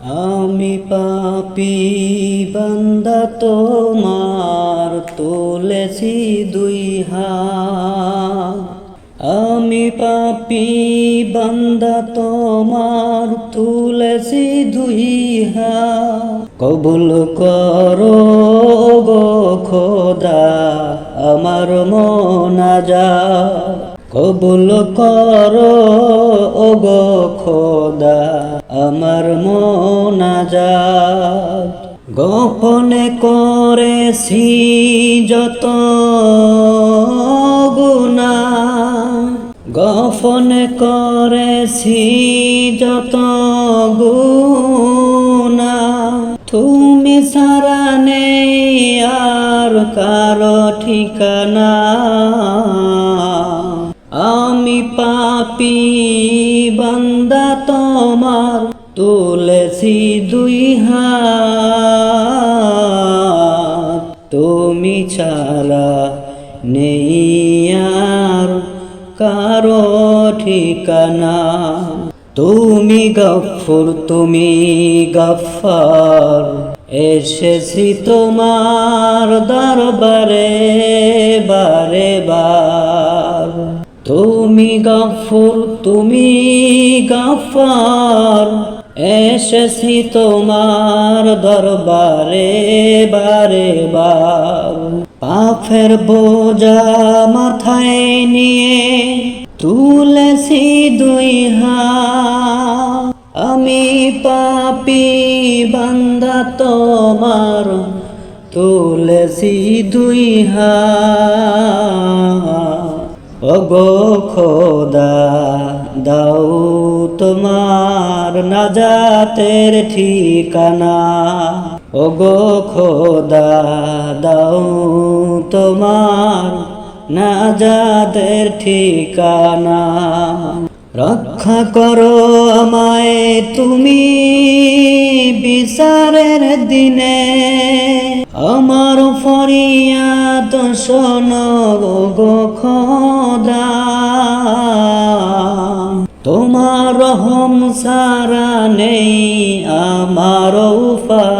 আমি পাপি বান্দা তোমার তুলেছি দুই হাত। আমি পাপি বান্দা তোমার তুলেছি দুই হাত। কবুল করো গো খোদা, আমার মনাজা কবুল করো ও গো খোদা, আমার মনাজাত। গোপনে করেছি যত গুণা, গোপনে করেছি যত গুণা। তুমি সারা নেই আর কারও ঠিকানা। আমি পাপি বান্দা তোমার তুলেছি দুই হাত। তুমি ছাড়া নেই আর কারও ঠিকানা। তুমি গফুর, তুমি গফার এসেছি তোমার দরবারে। গফুর, তুমি গফার এসেছি তোমার দরবারে বারে বার। পাফের বোঝা মাথায় নিয়ে তুলেছি দুই হাত। আমি পাপি বান্দা তোমার, তুলেছি দুই হাত। ওগো খোদা দাও তোমার নাজাতের ঠিকানা। ওগো খোদা দাও তোমার নাজাতের ঠিকানা। রক্ষা করো আমায় তুমি বিচারের দিনে। আমার ফরিয়াদ শোনো গো খোদা। তোমার রহম সারা নেই আমার উপায়।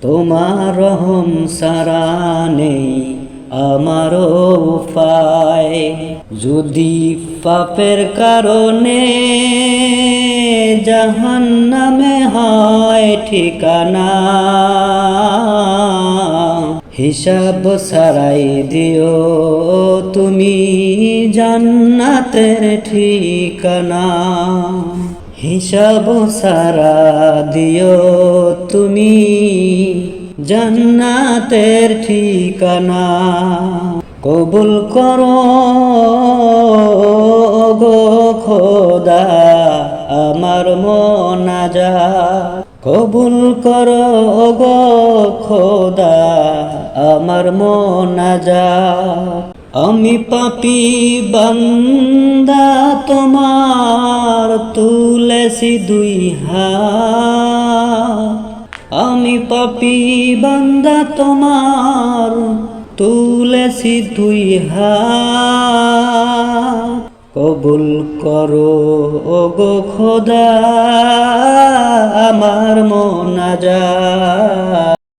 তোমার রহম সারা নেই আমার উপায় যদি পাপের কারণে জাহান নামে হয় ঠিকানা, হিসাব সারাই দিও তুমি জান্নাতের ঠিকানা। হিসাব সারা দিও তুমি জান্নাতের ঠিকানা কবুল করো গো খোদা, আমার মনাজা কবুল করো গো খোদা, আমার মনাজা আমি পাপি বান্দা, তোমার তুলেছি দুই আমি পাপি বান্দা তোমার তুলেছি তুই হাত। কবুল করো ওগো খোদা আমার মনাজা